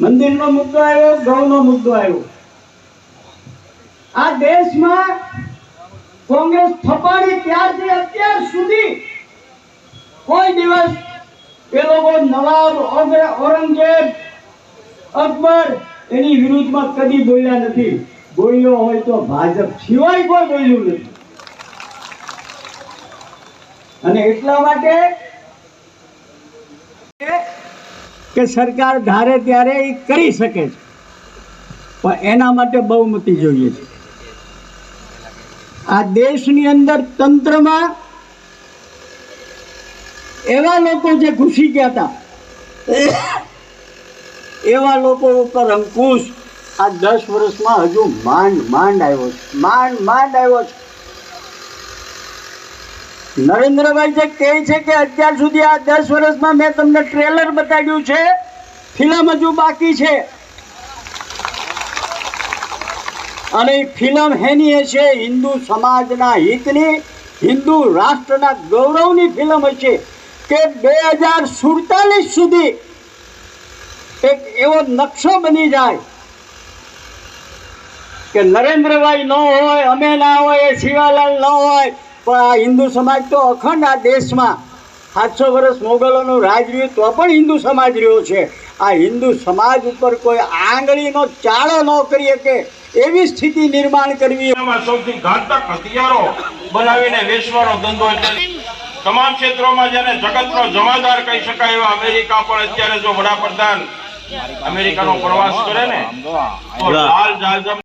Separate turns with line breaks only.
મંદિરનો મુદ્દો આવ્યો, ગૌનો મુદ્દો આવ્યો. આ દેશમાં કોંગ્રેસ થપાડી ત્યારથી અત્યાર સુધી કોઈ દિવસ એ લોકો નવાબ ઔરંગઝેબ, અકબર એની વિરુદ્ધમાં કદી બોલ્યા નથી. બોલ્યો હોય તો ભાજપ સિવાય કોઈ બોલ્યું નથી. અને એટલા માટે કે સરકાર ધારે ત્યારે એ કરી શકે છે. પણ એના માટે બહુમતી જોઈએ છે. આ દેશની અંદર તંત્રમાં એવા લોકો જે ઘૂસી ગયા હતા, એવા લોકો ઉપર અંકુશ આ દસ વર્ષમાં હજુ માંડ માંડ આવ્યો છે. માંડ માંડ આવ્યો છે. નરેન્દ્રભાઈ જે કહે છે કે અત્યાર સુધી આ દસ વર્ષમાં મેં તમને ટ્રેલર બતાવ્યું છે, ફિલ્મ હજુ બાકી છે. અને ફિલ્મ હેની હશે હિન્દુ સમાજના હિતની, હિન્દુ રાષ્ટ્રના ગૌરવની ફિલ્મ હશે કે બે હજાર સુડતાલીસ સુધી એક એવો નકશો બની જાય. કે નરેન્દ્રભાઈ ન હોય અમે ના હોય એ શિવાલાલ ન હોય પણ આ હિન્દુ સમાજ તો અખંડ આ દેશમાં સાતસો વર્ષ મોગલોનું રાજ રહ્યું તો પણ હિન્દુ સમાજ રહ્યો છે. આ હિન્દુ સમાજ ઉપર કોઈ આંગળીનો ચાળો ન કરી શકે એવી સ્થિતિ નિર્માણ કરવી.
સૌથી ઘાતક હથિયારો બનાવીને વેચવાનો ધંધો એટલે તમામ ક્ષેત્રોમાં જેને જગતનો જમાદાર કહી શકાય એવા અમેરિકા પણ અત્યારે જો વડાપ્રધાન અમેરિકાનો પ્રવાસ કરે ને તો લાલ જાજમ